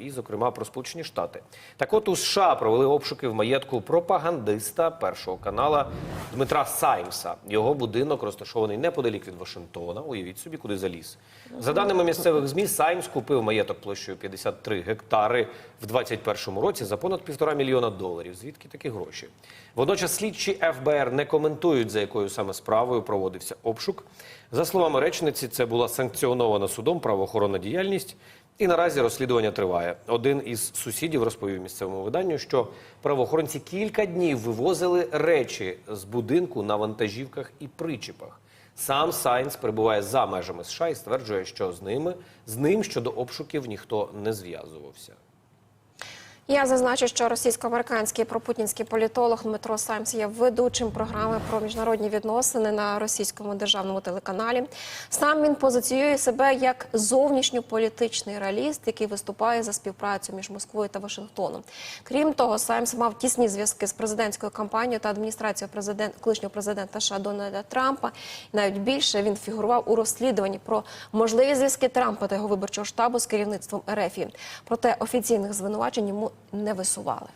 і, зокрема, про Сполучені Штати. Так от у США провели обшуки в маєтку пропагандиста першого канала Дмитра Саймса. Його будинок розташований неподалік від Вашингтона. Уявіть собі, куди заліз. За даними місцевих змі, Саймс купив маєток площею 53 гектари в 2021 році за понад півтора мільйона доларів. Звідки такі гроші? Водночас слідчі ФБР не коментують, за якою саме справою проводився обшук. За словами речниці, це була санкціонована судом правоохоронна діяльність. І наразі розслідування триває. Один із сусідів розповів місцевому виданню, що правоохоронці кілька днів вивозили речі з будинку на вантажівках і причіпах. Сам Сайнс перебуває за межами США і стверджує, що з ними з ним щодо обшуків ніхто не зв'язувався. Я зазначу, що російсько-американський пропутінський політолог Дмитро Саймс є ведучим програми про міжнародні відносини на російському державному телеканалі. Сам він позиціює себе як зовнішньополітичний реаліст, який виступає за співпрацю між Москвою та Вашингтоном. Крім того, Саймс мав тісні зв'язки з президентською кампанією та адміністрацією президент, колишнього президента США Дональда Трампа. Навіть більше він фігурував у розслідуванні про можливі зв'язки Трампа та його виборчого штабу з керівництвом РФ. Проте офіційних звинувачень йому не висували.